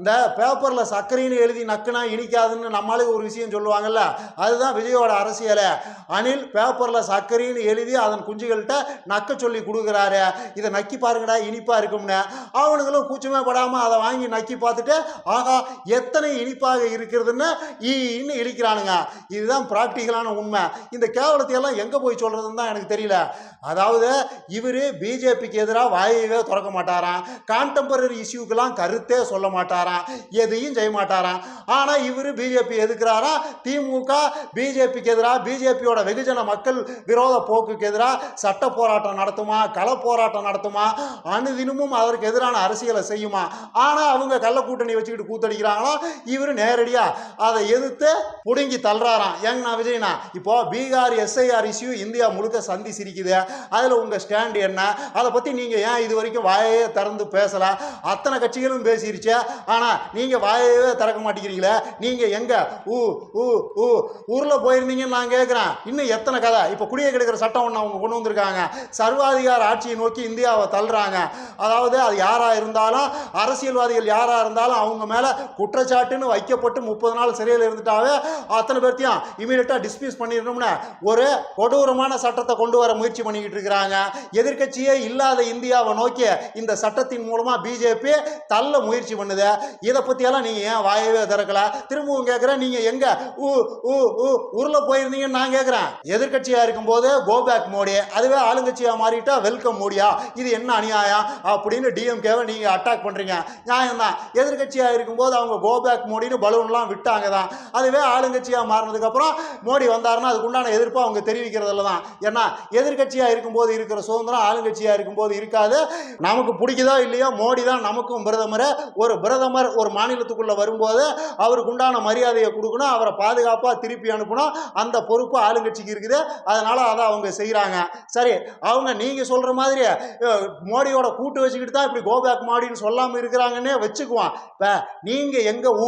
இந்த பேப்பரில் சர்க்கரைன்னு எழுதி நக்குனா இனிக்காதுன்னு நம்மளுக்கு ஒரு விஷயம் சொல்லுவாங்கல்ல அதுதான் விஜயோட அரசியலை. அனில் பேப்பரில் சர்க்கரைன்னு எழுதி அதன் குஞ்சுகள்கிட்ட நக்க சொல்லி கொடுக்குறாரு. இதை நக்கி பாருங்கடா இனிப்பாக இருக்கும்னு. அவனுங்களும் கூச்சமே படாமல் அதை வாங்கி நக்கி பார்த்துட்டு ஆகா எத்தனை இனிப்பாக இருக்கிறதுன்னு ஈன்னு இழிக்கிறானுங்க இதுதான் ப்ராக்டிக்கலான உண்மை. இந்த கேவலத்தை எல்லாம் எங்கே போய் சொல்கிறதுன்னு தான் எனக்கு தெரியல. அதாவது இவர் பிஜேபிக்கு எதிராக வாயவே திறக்க மாட்டாராம். கான்டெம்பரரி இஷ்யூக்கெல்லாம் கருத்தே சொல்ல மாட்டாராம் எதையும் செய்ய மாட்டாராம் ஆனால் இவர் பிஜேபி எதுக்குறாராம் திமுக பிஜேபிக்கு எதிராக பிஜேபியோட வெகுஜன மக்கள் விரோத போக்குக்கு எதிராக சட்ட போராட்டம் நடத்துமா? கள போராட்டம் நடத்துமா? அணுதினமும் அதற்கு எதிரான அரசியலை செய்யுமா? ஆனால் அவங்க கள்ள கூட்டணி வச்சுக்கிட்டு கூத்தடிக்கிறாங்களோ? இவர் நேரடியாக அதை எதிர்த்து புடுங்கி தள்ளுறாராம். ஏங்கண்ணா விஜய்னா இப்போ பீகார் எஸ்ஐஆர் இஷ்யூ இந்தியா முழுக்க சந்தி சிரிக்குது. அதில் உங்கள் ஸ்டாண்ட் என்ன? அதை பற்றி நீங்கள் ஏன் இது வரைக்கும் வாயே திறந்து பேசலை? அத்தனை கட்சிகளும் பேசிருச்சு. ஆனால் நீங்கள் வாயவே திறக்க மாட்டேங்கிறீங்களே? நீங்கள் எங்கே? ஊ ஊ ஊ ஊரில் போயிருந்தீங்கன்னு நான் கேட்குறேன் இன்னும் எத்தனை கதை? இப்போ குடியை கெடுக்கிற சட்டம் ஒன்று அவங்க கொண்டு வந்திருக்காங்க. சர்வாதிகார ஆட்சியை நோக்கி இந்தியாவை தள்ளுறாங்க. அதாவது அது யாராக இருந்தாலும் அரசியல்வாதிகள் யாராக இருந்தாலும் அவங்க மேலே குற்றச்சாட்டுன்னு வைக்கப்பட்டு முப்பது நாள் சிறையில் இருந்துட்டாவே அத்தனை பேர்த்தையும் இமீடியட்டாக டிஸ்மிஸ் பண்ணிடணும்னு ஒரு கொடூரமான சட்டத்தை கொண்டு வர முயற்சி பண்ணிக்கிட்டு இருக்கிறாங்க. எதிர்க்கட்சியே இல்லாத இந்தியாவை நோக்கி இந்த சட்டத்தின் மூலமாக பிஜேபி தள்ள முயற்சி பண்ணுது. இதை பற்றியெல்லாம் நீங்கள் ஏன் வாயவே திறக்கல? திரும்பவும் கேட்குறேன் நீங்கள் எங்கே? ஊ ஊ ஊ ஊரில் போயிருந்தீங்கன்னு நான் கேட்குறேன் எதிர்கட்சியாக இருக்கும்போது கோபேக் மோடி அதுவே ஆளுங்கட்சியாக மாறிட்டா வெல்கம் மோடியா இது என்ன அநியாயம்? அப்படின்னு டிஎம்கேவை நீங்கள் அட்டாக் பண்ணுறீங்க நியாயம் தான். எதிர்கட்சியாக இருக்கும்போது அவங்க கோபேக் மோடின்னு பலூன்லாம் விட்டாங்க தான். அதுவே ஆளுங்கட்சியாக மாறினதுக்கப்புறம் மோடி வந்தாருன்னா அதுக்கு உண்டான அவங்க தெரிவிக்கிறதுல தான். ஏன்னா எதிர்கட்சியாக இருக்கும்போது இருக்கிற சுதந்திரம் ஆளுங்கட்சியாக இருக்கும்போது இருக்காது. நமக்கு பிடிக்குதோ இல்லையோ மோடி தான் நமக்கும் பிரதமர். ஒரு பிரதமர் ஒரு மாநிலத்துக்குள்ளே வரும்போது அவருக்கு உண்டான மரியாதையை கொடுக்கணும் அவரை பாதுகாப்பாக திருப்பி அனுப்பணும். அந்த பொறுப்பு ஆளுங்கட்சிக்கு இருக்குது. அதனால் அதை அவங்க செய்கிறாங்க சரி அவங்க நீங்கள் சொல்கிற மாதிரி மோடியோட கூட்டு வச்சுக்கிட்டு தான் இப்படி கோபேக் மோடின்னு சொல்லாமல் இருக்கிறாங்கன்னே வச்சுக்குவான். இப்போ நீங்கள் எங்கே ஊ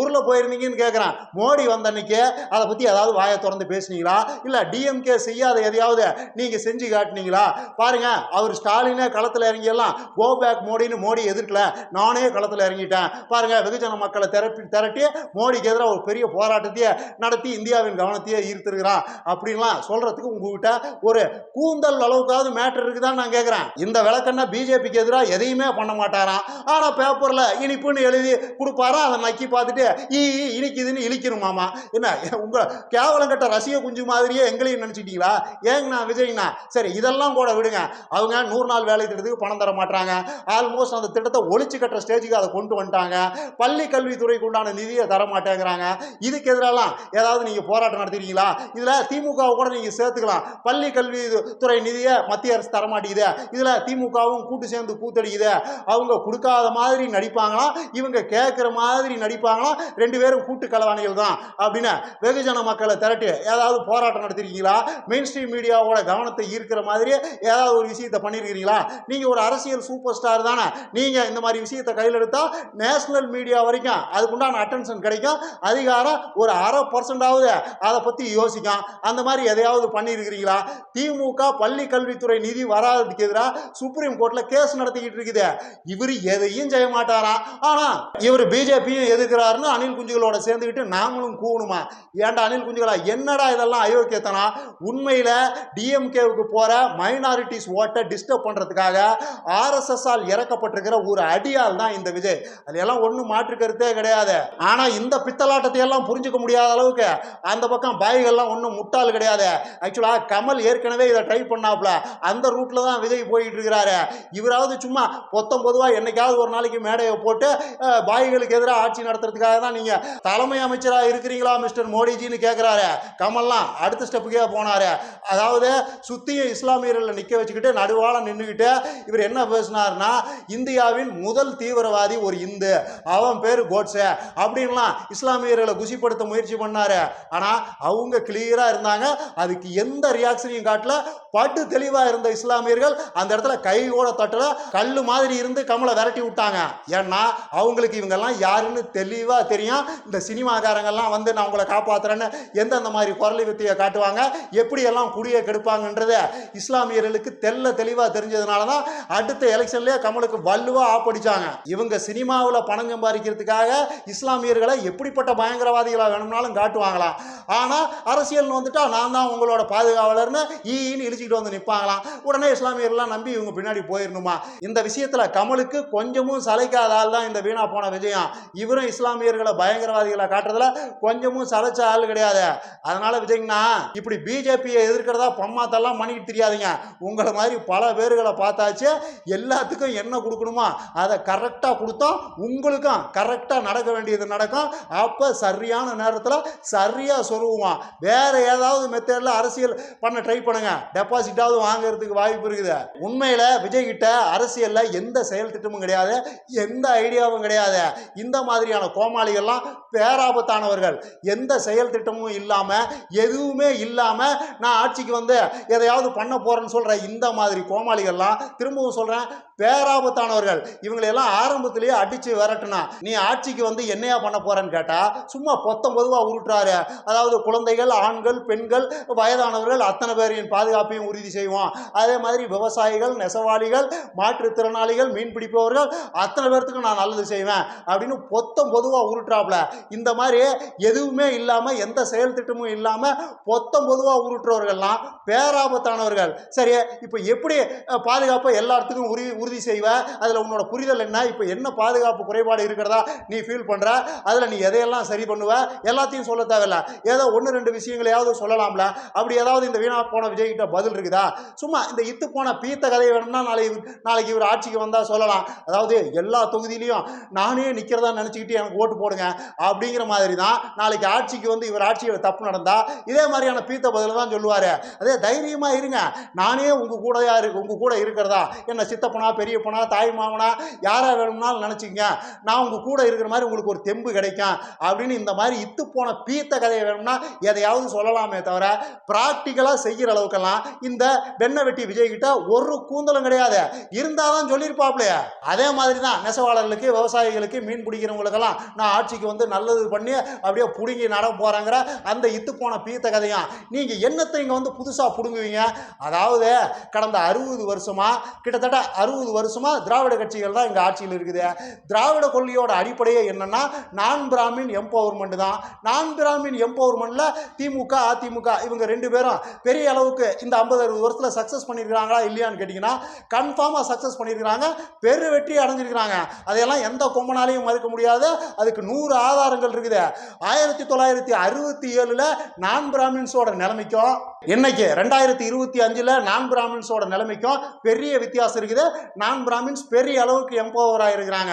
ஊரில் போயிருந்தீங்கன்னு கேட்குறேன் மோடி வந்த அன்னைக்கு அதை பற்றி ஏதாவது வாயை திறந்து பேசுனீங்களா? இல்லை டிஎம்கே செய்யாத எதையாவது நீங்கள் செஞ்சு காட்டுனீங்களா? பாருங்க அவர் ஸ்டாலினே களத்தில் இறங்கியெல்லாம் கோபேக் மோடின்னு மோடி எதிர்க்கல. நானே களத்தில் பண்ணிட்டேன். பாருங்க வெகுஜன மக்களை திரப்பி திரட்டி மோடிக்கு எதிராக ஒரு பெரிய போராட்டத்தையே நடத்தி இந்தியாவின் கவனத்தையே ஈர்த்திருக்கிறான். அப்படின்லாம் சொல்றதுக்கு உங்ககிட்ட ஒரு கூந்தல் அளவுக்காவது மேட்டர் இருக்குதான்னு நான் கேட்குறேன் இந்த விளக்கண்ணா பிஜேபிக்கு எதிராக எதையுமே பண்ண மாட்டாராம். ஆனால் பேப்பரில் இனிப்புன்னு எழுதி கொடுப்பாரா? அதை நக்கி பார்த்துட்டு ஈ ஈ, இனிக்குதுன்னு இழிக்கணுமாமா? என்ன உங்கள் கேவலம் கட்ட ரசிக குஞ்சு மாதிரியே எங்களையும் நினச்சிட்டீங்களா? ஏங்கண்ணா விஜய்ண்ணா சரி இதெல்லாம் கூட விடுங்க. அவங்க நூறு நாள் வேலை திட்டத்துக்கு பணம் தர மாட்டாங்க ஆல்மோஸ்ட் அந்த திட்டத்தை ஒழிச்சு கட்டுற ஸ்டேஜுக்கு அதை கொண்டு வந்துட்டாங்க. பள்ளி கல்வித்துறைக்கு உண்டான நிதியை தர மாட்டேங்கிறாங்க இதுக்கு எதிரெல்லாம் ஏதாவது நீங்கள் போராட்டம் நடத்துறீங்களா இதில் திமுகவை கூட நீங்கள் சேர்த்துக்கலாம். பள்ளி கல்வி துறை நிதியை மத்திய அரசு தர மாட்டேங்குது இதில் திமுகவும் கூட்டு சேர்ந்து கூத்தடிக்குது. அவங்க கொடுக்காத மாதிரி நடிப்பாங்களாம் இவங்க கேட்குற மாதிரி நடிப்பாங்களாம் ரெண்டு பேரும் கூட்டு கலவாணிகள் தான் அப்படின்னு வெகுஜன மக்களை திரட்டி ஏதாவது போராட்டம் நடத்திருக்கீங்களா? மெயின் ஸ்ட்ரீம் மீடியாவோட கவனத்தை ஈர்க்கிற மாதிரி ஏதாவது ஒரு விஷயத்தை பண்ணியிருக்கிறீங்களா நீங்கள் ஒரு அரசியல் சூப்பர் ஸ்டார் தானே. நீங்கள் இந்த மாதிரி விஷயத்தை கையில் எடுத்தால் நேஷனல் மீடியா வரைக்கும் அதுக்குண்டான அட்டென்ஷன் கிடைக்கும். அதிகாரம் ஒரு அரை பர்சன்டாவது அதை பற்றி யோசிக்கும். அந்த மாதிரி எதையாவது பண்ணியிருக்கிறீங்களா? திமுக பள்ளி கல்வித்துறை நிதி வராததுக்கு எதிராக சுப்ரீம் கோர்ட்டில் கேஸ் நடத்திக்கிட்டு இருக்குது. இவர் எதையும் செய்ய மாட்டாராம் ஆனால் இவர் பிஜேபியும் எதிர்க்கிறாருன்னு அனில் குஞ்சுகளோட சேர்ந்துக்கிட்டு நாமளும் கூவணுமா? ஏன்டா அனில் குஞ்சுகளா? என்னடா இதெல்லாம் அயோக்கியத்தனா உண்மையில் டிஎம்கேவுக்கு போகிற மைனாரிட்டிஸ் ஓட்டை டிஸ்டர்ப் பண்ணுறதுக்காக ஆர்எஸ்எஸ்ஸால் இறக்கப்பட்டிருக்கிற ஒரு அடியால் தான் இந்த விஜய். அதெல்லாம் ஒன்றும் மாற்று கருத்தே கிடையாது. ஆனால் இந்த பித்தலாட்டத்தை எல்லாம் புரிஞ்சுக்க முடியாத அளவுக்கு அந்த பக்கம் பாய்கள்லாம் ஒன்றும் முட்டாள் கிடையாது. ஆக்சுவலாக கமல் ஏற்கனவே இதை ட்ரை பண்ணாப்புல. அந்த ரூட்டில் தான் விஜய் போயிட்டு இருக்கிறாரு இவராவது சும்மா பொத்தம் பொதுவாக என்னைக்காவது ஒரு நாளைக்கு மேடையை போட்டு பாய்களுக்கு எதிராக ஆட்சி நடத்துறதுக்காக தான் நீங்கள் தலைமை அமைச்சராக இருக்கிறீங்களா மிஸ்டர் மோடிஜின்னு கேட்குறாரு கமல்லாம் அடுத்த ஸ்டெப்புக்கே போனார். அதாவது சுத்தியும் இஸ்லாமியர்களை நிற்க வச்சுக்கிட்டு நடுவால நின்றுக்கிட்டு இவர் என்ன பேசினார்னா இந்தியாவின் முதல் தீவிரவாதி ஒரு இந்து அவன் பேர் கோட்ஸே அப்படின்லாம் இஸ்லாமியர்களை குசிப்படுத்த முயற்சி பண்ணாரு. ஆனால் அவங்க கிளியராக இருந்தாங்க. அதுக்கு எந்த ரியாக்ஷனையும் காட்டல. பட்டு தெளிவாக இருந்த இஸ்லாமியர்கள் அந்த இடத்துல கை கூட தட்டல. கல் மாதிரி இருந்து கமலை விரட்டி விட்டாங்க. ஏன்னா அவங்களுக்கு இவங்கெல்லாம் யாருன்னு தெளிவாக தெரியும். இந்த சினிமாக்காரங்கெல்லாம் வந்து நான் உங்களை காப்பாத்துறேன்னு எந்தெந்த மாதிரி குரலி வித்தியை காட்டுவாங்க? எப்படியெல்லாம் குடியை கெடுப்பாங்கன்றத இஸ்லாமியர்களுக்கு தெல்ல தெளிவாக தெரிஞ்சதுனால தான் அடுத்த எலெக்ஷன்லேயே கமலுக்கு வல்லுவாக ஆப்படிச்சாங்க இவங்க சினிமா சினிமாவில் பணம் சம்பாதிக்கிறதுக்காக இஸ்லாமியர்களை எப்படிப்பட்ட பயங்கரவாதிகளாக வேணும்னாலும் காட்டுவாங்களாம். ஆனால் அரசியல்னு வந்துட்டால் நான் தான் உங்களோட பாதுகாவலர்னு ஈன்னு இழிச்சிக்கிட்டு வந்து நிற்பாங்களாம் உடனே இஸ்லாமியர்கள்லாம் நம்பி இவங்க பின்னாடி போயிடணுமா இந்த விஷயத்தில் கமலுக்கு கொஞ்சமும் சலைக்காத ஆள் தான் இந்த வீணா போன விஜயம். இவரும் இஸ்லாமியர்களை பயங்கரவாதிகளை காட்டுறதுல கொஞ்சமும் சலைச்ச ஆள் கிடையாது. அதனால விஜய்னா இப்படி பிஜேபியை எதிர்க்கிறதா பம்மாத்தெல்லாம் பண்ணிக்கிட்டு தெரியாதீங்க. உங்களை மாதிரி பல பேர்களை பார்த்தாச்சு. எல்லாத்துக்கும் என்ன கொடுக்கணுமோ? அதை கரெக்டாக கொடுத்தோம் உங்களுக்கும் கரெக்டாக நடக்க வேண்டியது நடக்கும். அப்போ சரியான நேரத்தில் சரியாக சொல்லுவான் வேறு ஏதாவது மெத்தேடில் அரசியல் பண்ண ட்ரை பண்ணுங்க. டெபாசிட்டாவது வாங்குறதுக்கு வாய்ப்பு இருக்குது. உண்மையில் விஜய் கிட்ட அரசியலில் எந்த செயல் திட்டமும் கிடையாது. எந்த ஐடியாவும் கிடையாது. இந்த மாதிரியான கோமாளிகள்லாம் பேராபத்தானவர்கள். எந்த செயல் திட்டமும் இல்லாமல் எதுவுமே இல்லாமல் நான் ஆட்சிக்கு வந்து எதையாவது பண்ண போகிறேன்னு சொல்கிற இந்த மாதிரி கோமாளிகள்லாம் திரும்பவும் சொல்கிறேன் பேராபத்தானவர்கள். இவங்களையெல்லாம் ஆரம்பத்திலேயே அடித்து விரட்டுனா நீ ஆட்சிக்கு வந்து என்னையா பண்ண போகிறேன்னு கேட்டால் சும்மா பொத்தம் பொதுவாக உருட்டுறாரு. அதாவது குழந்தைகள் ஆண்கள் பெண்கள் வயதானவர்கள் அத்தனை பேரின் பாதுகாப்பையும் உறுதி செய்வோம் அதே மாதிரி விவசாயிகள் நெசவாளிகள் மாற்றுத்திறனாளிகள் மீன் பிடிப்பவர்கள் அத்தனை பேர்த்துக்கும் நான் நல்லது செய்வேன் அப்படின்னு பொத்தம் பொதுவாக உருட்டுறாப்புல இந்த மாதிரி எதுவுமே இல்லாமல் எந்த செயல் திட்டமும் இல்லாமல் பொத்தம் பொதுவாக உருட்டுறவர்கள்லாம் பேராபத்தானவர்கள். சரி இப்போ எப்படி பாதுகாப்பை எல்லா இடத்துக்கும் உறுதி செய்வ அதில் உன்னோட புரிதல் என்ன? இப்போ என்ன பாதுகாப்பு குறைபாடு இருக்கிறதா நீ ஃபீல் பண்ணுற அதில் நீ எதையெல்லாம் சரி பண்ணுவ? எல்லாத்தையும் சொல்ல தேவையில்ல. ஏதோ ஒன்று ரெண்டு விஷயங்களையாவது சொல்லலாம்ல. அப்படி ஏதாவது இந்த வீணா போன விஜய்கிட்ட பதில் இருக்குதா? சும்மா இந்த இத்து போன பீத்த கதையை வேணும்னா நாளைக்கு நாளைக்கு இவர் ஆட்சிக்கு வந்தால் சொல்லலாம். அதாவது எல்லா தொகுதியிலையும் நானே நிற்கிறதா நினச்சிக்கிட்டு எனக்கு ஓட்டு போடுங்க அப்படிங்கிற மாதிரி தான் நாளைக்கு ஆட்சிக்கு வந்து இவர் ஆட்சியில் தப்பு நடந்தால் இதே மாதிரியான பீத்த பதில் தான் சொல்லுவார். அதே தைரியமாக இருங்க. நானே உங்கள் கூட இருக்கு உங்கள் கூட இருக்கிறதா? என்ன சித்தப்பனா பெரியப்பனா தாய் மாமனா யாராக வேணும்னாலும் நினச்சிங்க நான் உங்கள் கூட இருக்கிற மாதிரி உங்களுக்கு ஒரு தெம்பு கிடைக்கும். அப்படின்னு இந்த மாதிரி இத்து போன பீத்த கதையை வேணும்னா எதையாவது சொல்லலாமே தவிர ப்ராக்டிக்கலாக செய்கிற அளவுக்கெல்லாம் இந்த வெண்ணை வெட்டி விஜய்கிட்ட ஒரு கூந்தலும் கிடையாது. இருந்தால் தான் சொல்லியிருப்பாப்லையே. அதே மாதிரி தான் நெசவாளர்களுக்கு விவசாயிகளுக்கு மீன் பிடிக்கிறவங்களுக்கெல்லாம் நான் ஆட்சிக்கு வந்து நல்லது பண்ணி அப்படியே பிடுங்கி நட போகிறாங்கிற அந்த இத்து போன பீத்த கதையும் நீங்கள் என்னத்தை இங்கே வந்து புதுசாக பிடுங்குவீங்க? அதாவது கடந்த அறுபது வருஷமா கிட்டத்தட்ட அறுபது வருஷமா திராவிட கட்சிகள் தான் இங்கே ஆட்சியில் இருக்குது. திராவிட கொள்கையோட அடிப்படையே என்னன்னா நான் பிராமின் எம்பவர்மெண்ட் தான். நான் பிராமின் எம்பவர்மெண்ட்ல திமுக அதிமுக இவங்க ரெண்டு பேரும் பெரிய அளவுக்கு இந்த ஐம்பது அறுபது வருஷத்தில் சக்ஸஸ் பண்ணியிருக்கிறாங்களா இல்லையான்னு கேட்டிங்கன்னா கன்ஃபார்மாக சக்ஸஸ் பண்ணியிருக்கிறாங்க. பெரு வெற்றி அடைஞ்சிருக்கிறாங்க. அதையெல்லாம் எந்த கொம்பனாலையும் மறுக்க முடியாது. அதுக்கு நூறு ஆதாரங்கள் இருக்குது. ஆயிரத்தி தொள்ளாயிரத்தி அறுபத்தி ஏழில் நான் பிராமின்ஸோட நிலைமைக்கும் இன்னைக்கு ரெண்டாயிரத்தி இருபத்தி அஞ்சில் நான் பிராமின்ஸோட நிலைமைக்கும் பெரிய வித்தியாசம் இருக்குது. நான் பிராமின்ஸ் பெரிய அளவுக்கு எம்பவர் இருக்கிறாங்க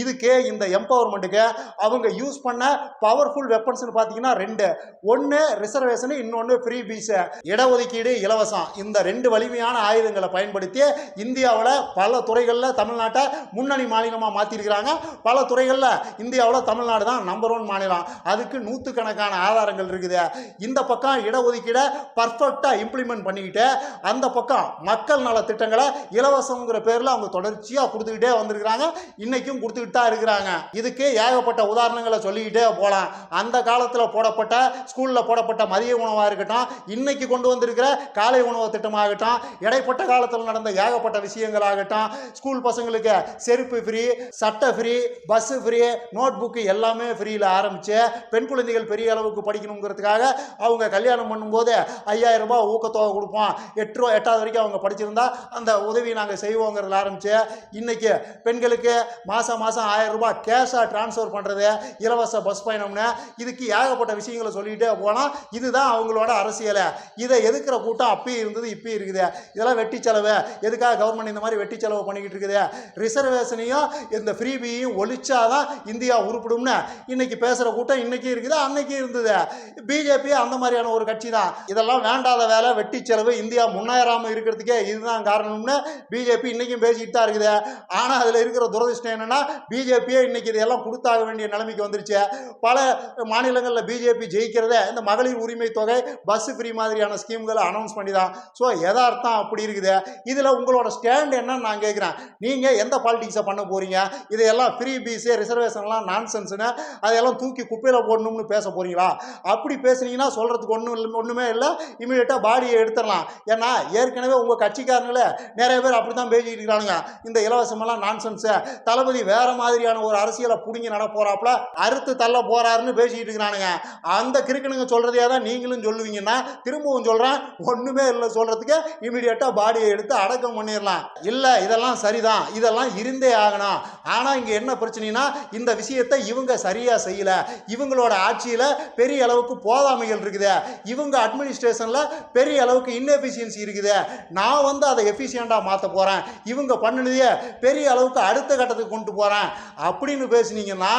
இதுக்கு இந்த எம்பவர்மெண்ட்டுக்கு அவங்க யூஸ் பண்ண பவர்ஃபுல் வெப்பன்ஸ்னு பார்த்தீங்கன்னா ரெண்டு. ஒன்று ரிசர்வேஷனு இன்னொன்று ஃப்ரீ பீஸு இடஒதுக்கீடு இலவசம். இந்த ரெண்டு வலிமையான ஆயுதங்களை பயன்படுத்தி இந்தியாவில் பல துறைகளில் தமிழ்நாட்டை முன்னணி மாநிலமாக மாற்றிருக்கிறாங்க பல துறைகளில் இந்தியாவில் தமிழ்நாடு தான் நம்பர் ஒன் மாநிலம். அதுக்கு நூற்றுக்கணக்கான ஆதாரங்கள் இருக்குது. இந்த பக்கம் இடஒதுக்கீடை பர்ஃபெக்டாக இம்ப்ளிமெண்ட் பண்ணிக்கிட்டு அந்த பக்கம் மக்கள் நல திட்டங்களை இலவசங்கிற பேரில் அவங்க தொடர்ச்சியாக கொடுத்துக்கிட்டே வந்திருக்கிறாங்க. இன்றைக்கும் கொடுத்துக்கிட்டு தான் இருக்கிறாங்க. இதுக்கு ஏகப்பட்ட உதாரணங்களை சொல்லிக்கிட்டே போகலாம் அந்த காலத்தில் போடப்பட்ட ஸ்கூலில் போடப்பட்ட மதிய உணவாக இருக்கட்டும் இன்னைக்கு கொண்டு வந்திருக்கிற காலை உணவு திட்டமாகட்டும் இடைப்பட்ட காலத்தில் நடந்த ஏகப்பட்ட விஷயங்களாகட்டும் ஸ்கூல் பசங்களுக்கு செருப்பு ஃப்ரீ சட்டை free bus free notebook எல்லாமே ஃப்ரீயில் ஆரம்பித்து பெண் குழந்தைகள் பெரிய அளவுக்கு படிக்கணுங்கிறதுக்காக அவங்க கல்யாணம் பண்ணும்போது ஐயாயிரம் ரூபாய் ஊக்கத்தொகை கொடுப்போம். எட்டு ரூபா எட்டாவது வரைக்கும் அவங்க படிச்சிருந்தா அந்த உதவி நாங்கள் செய்வோங்கிற செய்வோங்கிறதுல ஆரம்பித்து இன்னைக்கு பெண்களுக்கு மாதம் மாதம் ஆயிரம் ரூபாய் கேஷாக ட்ரான்ஸ்ஃபர் பண்ணுறது இலவச பஸ் பயணம்னு இதுக்கு ஏகப்பட்ட விஷயங்களை சொல்லிக்கிட்டே போனால் இதுதான் அவங்களோட அரசியலை. இதை எதுக்குற கூட்டம் அப்பயும் இருந்தது இப்பயும் இருக்குது. இதெல்லாம் வெட்டி செலவு. எதுக்காக கவர்மெண்ட் இந்த மாதிரி வெட்டி செலவு பண்ணிக்கிட்டு இருக்குது? ரிசர்வேஷனையும் இந்த ஃப்ரீபியையும் ஒழிச்சாதான் இந்தியா உருப்பிடும்னு இன்னைக்கு பேசுகிற கூட்டம் இன்னைக்கு இருக்குது அன்னைக்கு இருந்தது. பிஜேபி அந்த மாதிரியான ஒரு கட்சி தான் இதெல்லாம் வேண்டாத வேலை வெட்டி செலவு இந்தியா முன்னேறாமல் இருக்கிறதுக்கே இதுதான் காரணம்னு பிஜேபி இன்னைக்கும் பேசிக்கிட்டு தான் இருக்குது. ஆனால் அதில் இருக்கிற துரதிர்ஷ்டம் என்னன்னா பிஜேபியே இன்னைக்கு இதெல்லாம் கொடுத்தாக வேண்டிய நிலைமைக்கு வந்துருச்சு. பல மாநிலங்களில் பிஜேபி ஜெயிக்கிறதே இந்த மகளிர் உரிமை தொகை பஸ் ஃப்ரீ மாதிரியான ஸ்கீம்களை அனௌன்ஸ் பண்ணி தான் ஸோ எதார்த்தம் அப்படி இருக்குது. இதில் உங்களோட ஸ்டாண்ட் என்னன்னு நான் கேட்குறேன் நீங்கள் எந்த பாலிடிக்ஸை பண்ண போகிறீங்க இதையெல்லாம் ஃப்ரீ பீஸு ரிசர்வேஷன்லாம் நான்சென்ஸ்னு அதையெல்லாம் தூக்கி குப்பையில் போடணும்னு பேச போகிறீங்களா அப்படி பேசுனீங்கன்னா சொல்கிறதுக்கு ஒன்றும் இல்லை ஒன்றுமே இல்லை. இமீடியட்டாக பாடியை எடுத்துடலாம். ஏன்னா ஏற்கனவே உங்கள் கட்சிக்காரங்களே நிறைய பேர் அப்படி தான் பேசிக்கிட்டு இருக்கிறானுங்க இந்த இலவசமெல்லாம் நான்சென்ஸு தளபதி வேற மாதிரியான ஒரு அரசியலை புடுங்கி நட போறாப்புல அறுத்து தள்ள போறாருன்னு பேசிக்கிட்டு இருக்கிறானுங்க. அந்த கிறுக்கனுங்க சொல்றதையே தான் நீங்களும் சொல்லுவீங்கன்னா திரும்பவும் சொல்றேன் ஒண்ணுமே இல்லை சொல்றதுக்கு இமீடியட்டா பாடியை எடுத்து அடக்கம் பண்ணிடலாம். இல்ல இதெல்லாம் சரிதான். இதெல்லாம் இருந்தே ஆகணும். ஆனா இங்க என்ன பிரச்சனைனா இந்த விஷயத்தை இவங்க சரியா செய்யல. இவங்களோட ஆட்சியில பெரிய அளவுக்கு போதாமைகள் இருக்குது. இவங்க அட்மினிஸ்ட்ரேஷன்ல பெரிய அளவுக்கு இன்எஃபிஷியன்சி இருக்குது. நான் வந்து அதை எஃபிஷியண்டா மாத்த போறேன். இவங்க பண்ணினதையே பெரிய அளவுக்கு அடுத்த கட்டத்துக்கு கொண்டு போகிறேன் அப்படின்னு பேசுனீங்கன்னா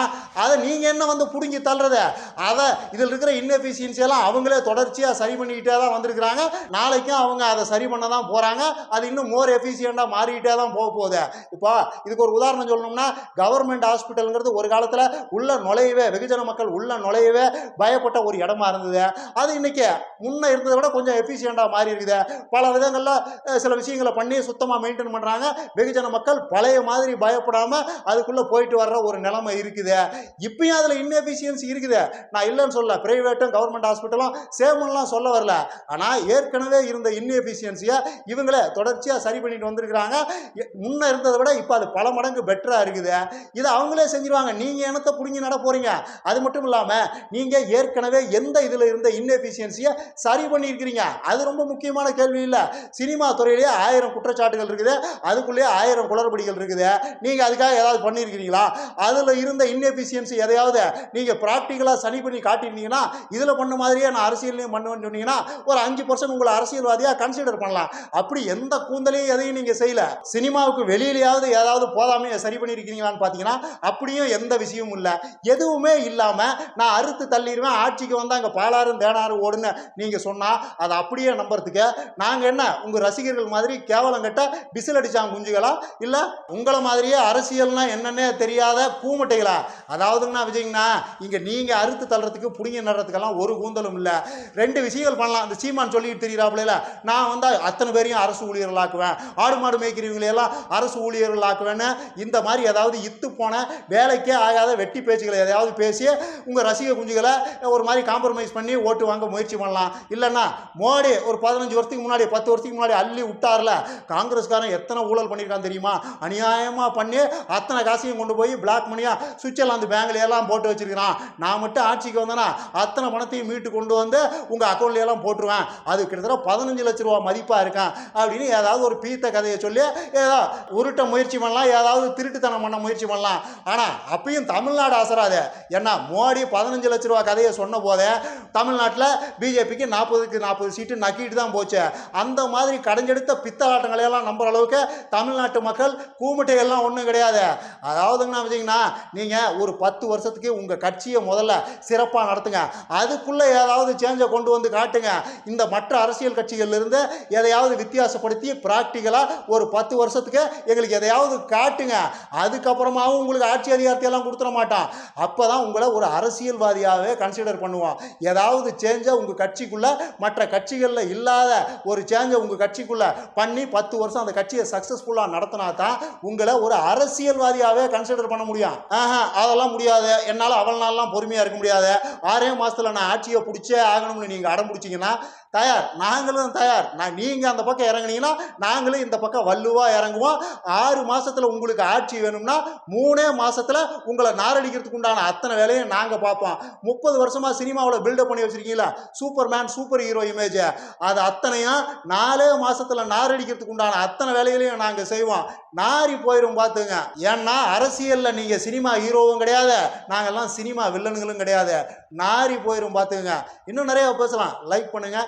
அதை நீங்கள் என்ன வந்து பிடுங்கி தள்ளுறத? அதை இதில் இருக்கிற inefficiency அவங்களே தொடர்ச்சியாக சரி பண்ணிக்கிட்டே தான் வந்திருக்கிறாங்க. நாளைக்கும் அவங்க அதை சரி பண்ண தான் போகிறாங்க அது இன்னும் மோர் எஃபிஷியண்டாக மாறிக்கிட்டே தான் போக போகுது. இப்போ இதுக்கு ஒரு உதாரணம் சொல்லணும்னா கவர்மெண்ட் ஹாஸ்பிட்டலுங்கிறது ஒரு காலத்தில் உள்ள நுழையவே வெகுஜன மக்கள் உள்ள நுழையவே பயப்பட்ட ஒரு இடமா இருந்தது. அது இன்னைக்கு முன்ன இருந்ததை விட கொஞ்சம் எஃபிஷியண்டாக மாறி இருக்குது பல விதங்களில் சில விஷயங்களை பண்ணி சுத்தமாக மெயின்டைன் பண்ணுறாங்க வெகுஜன மக்கள் பழைய மாதிரி பயப்படாமல் அதுக்குள்ளே போயிட்டு வர்ற ஒரு நிலைமை இருக்குது. இப்பயும் அதில் இன்எஃபிஷியன்சி இருக்குது. நான் இல்லைன்னு சொல்ல பிரைவேட்டும் கவர்மெண்ட் ஹாஸ்பிட்டலும் சேமன்லாம் சொல்ல வரல. ஆனால் ஏற்கனவே இருந்த இன்எஃபிஷியன்சியை இவங்களே தொடர்ச்சியாக சரி பண்ணிட்டு வந்திருக்கிறாங்க. முன்ன இருந்ததை விட இப்போ அது பல மடங்கு பெட்டராக இருக்குது. இதை அவங்களே செஞ்சிருவாங்க. நீங்கள் இனத்தை பிடிங்கி நட போகிறீங்க அது மட்டும் இல்லாமல் நீங்கள் ஏற்கனவே எந்த இதில் இருந்த inefficiency-ய சரி பண்ணியிருக்கிறீங்க அது ரொம்ப முக்கியமான கேள்வி இல்லை. சினிமா துறையிலேயே ஆயிரம் குற்றச்சாட்டுகள் இருக்குது. அது அதுக்குள்ளேயே ஆயிரம் குளறுபடிகள் இருக்குது. நீங்கள் அதுக்காக ஏதாவது பண்ணியிருக்கிறீங்களா? அதில் இருந்த இன்எஃபிஷியன்சி எதையாவது நீங்கள் ப்ராக்டிக்கலாக சரி பண்ணி காட்டியிருந்தீங்கன்னா இதில் பண்ண மாதிரியே நான் அரசியல்லையும் பண்ணுவேன்னு சொன்னீங்கன்னா ஒரு அஞ்சு பர்சன்ட் உங்களை அரசியல்வாதியாக கன்சிடர் பண்ணலாம். அப்படி எந்த கூந்தலையும் எதையும் நீங்கள் செய்யல. சினிமாவுக்கு வெளியிலேயாவது ஏதாவது போதாமையை சரி பண்ணியிருக்கிறீங்களான்னு பார்த்தீங்கன்னா அப்படியும் எந்த விஷயமும் இல்லை. எதுவுமே இல்லாமல் நான் அறுத்து தள்ளிடுவேன் ஆட்சிக்கு வந்தால் அங்கே பாலாறும் தேனாறு ஓடுன்னு நீங்கள் சொன்னால் அதை அப்படியே நம்புறதுக்கு நாங்கள் என்ன உங்கள் ரசிகர்கள் மாதிரி கேவலம் கட்ட பிசில் அடிச்சாங்க குஞ்சுகளா? இல்லை உங்களை மாதிரியே அரசியல்னா என்னன்னே தெரியாத பூமட்டைகளா? அதாவதுங்கண்ணா விஜய்ங்கண்ணா இங்கே நீங்கள் அறுத்து தள்ளுறதுக்கு புடிங்க நடுறதுக்கெல்லாம் ஒரு கூந்தலும் இல்லை. ரெண்டு விஷயங்கள் பண்ணலாம். இந்த சீமான் சொல்லிட்டு தெரியுறாப்புல நான் வந்து அத்தனை பேரையும் அரசு ஊழியர்களாக்குவேன். ஆடு மாடு மேய்க்கிறவங்களையெல்லாம் அரசு ஊழியர்களாக்குவேன்னு இந்த மாதிரி ஏதாவது இத்து போன வேலைக்கே ஆகாத வெட்டி பேச்சுகளை எதையாவது பேசி உங்கள் ரசிக குஞ்சுகளை ஒரு மாதிரி காம்ப்ரமைஸ் பண்ணி ஓட்டு வாங்க முயற்சி பண்ணலாம். இல்லைன்னா மோடி ஒரு பதினஞ்சு வருஷத்துக்கு முன்னாடி பத்து வருஷத்துக்கு முன்னாடி அள்ளி விட்டார்ல காங்கிரஸ்காரன் எத்தனை ஊழல் பண்ணியிருக்கான் தெரியுமா? அநியாயமாக பண்ணி அத்தனை காசையும் கொண்டு போய் பிளாக் மணியாக சுவிட்சர்லாந்து பேங்கில் எல்லாம் போட்டு வச்சிருக்கிறான். நான் மட்டும் ஆட்சிக்கு வந்தேன்னா அத்தனை பணத்தையும் மீட்டு கொண்டு வந்து உங்கள் அக்கௌண்ட்ல எல்லாம் போட்டுருவேன். அது கிட்டத்தட்ட பதினஞ்சு லட்ச ரூபா மதிப்பாக இருக்கான் அப்படின்னு ஏதாவது ஒரு பீத்த கதையை சொல்லி ஏதோ உருட்ட முயற்சி பண்ணலாம் ஏதாவது திருட்டுத்தனம் பண்ண முயற்சி பண்ணலாம். ஆனால் அப்பயும் தமிழ்நாடு அசராது. ஏன்னா மோடி பதினஞ்சு லட்ச ரூபா கதையை சொன்ன போதே தமிழ்நாட்டில் பிஜேபிக்கு நாற்பதுக்கு நாற்பது சீட்டு நக்கிட்டு தான் போச்சு. அந்த மாதிரி கடைஞ்செடுத்த பித்த எல்லாம் நம்புற அளவுக்கு தமிழ்நாட்டு மக்கள் கூமுட்டைகள்லாம் ஒன்றும் கிடையாது. அதாவதுங்கண்ணா வச்சிங்கன்னா நீங்கள் ஒரு பத்து வருஷத்துக்கு உங்கள் கட்சியை முதல்ல சிறப்பாக நடத்துங்க. அதுக்குள்ளே ஏதாவது சேஞ்சை கொண்டு வந்து காட்டுங்க. இந்த மற்ற அரசியல் கட்சிகள்லேருந்து எதையாவது வித்தியாசப்படுத்தி ப்ராக்டிக்கலாக ஒரு பத்து வருஷத்துக்கு எங்களுக்கு எதையாவது காட்டுங்க. அதுக்கப்புறமாவும் உங்களுக்கு ஆட்சி அதிகாரத்தை எல்லாம் கொடுத்துட மாட்டான் அப்போ தான் உங்களை ஒரு அரசியல்வாதியாகவே கன்சிடர் பண்ணுவோம். ஏதாவது சேஞ்சை உங்கள் கட்சிக்குள்ளே மற்ற கட்சிகளில் இல்லாத ஒரு சேஞ்சை உங்கள் கட்சிக்குள்ளே பண்ணி பத்து வருஷம் அந்த கட்சியை சக்ஸஸ்ஃபுல்லாக நடத்தினா தான் உங்களை ஒரு அரசியல்வாதியாகவே கன்சிடர் பண்ண முடியும். ஆஹா அதெல்லாம் முடியாது. என்னால் அவள் நாள்லாம் பொறுமையாக இருக்க முடியாது. ஆறே மாதத்தில் நான் ஆட்சியை பிடிச்சே ஆகணும்னு நீங்கள் அடம் பிடிச்சிங்கன்னா தயார். நாங்களும் தயார். நான் நீங்கள் அந்த பக்கம் இறங்குனீங்கன்னா நாங்களும் இந்த பக்கம் வள்ளுவாக இறங்குவோம். ஆறு மாதத்தில் உங்களுக்கு ஆட்சி வேணும்னா மூணே மாதத்தில் உங்களை நாரடிக்கிறதுக்கு உண்டான அத்தனை வேலையும் நாங்கள் பார்ப்போம். முப்பது வருஷமாக சினிமாவில் பில்டப் பண்ணி வச்சுருக்கீங்களா superman superhero image அது அத்தனையும் நாலே மாதத்தில் நாரடிக்கிறதுக்கு உண்டான அத்தனை வேலைகளையும் நாங்கள் செய்வோம். நாரி போயிடும் பார்த்துங்க. ஏன்னா அரசியலில் நீங்கள் சினிமா ஹீரோவும் கிடையாது. நாங்கள்லாம் சினிமா வில்லனுங்களும் கிடையாது. நாரி போயிடும் பார்த்துங்க. இன்னும் நிறையா பேசலாம். லைக் பண்ணுங்கள்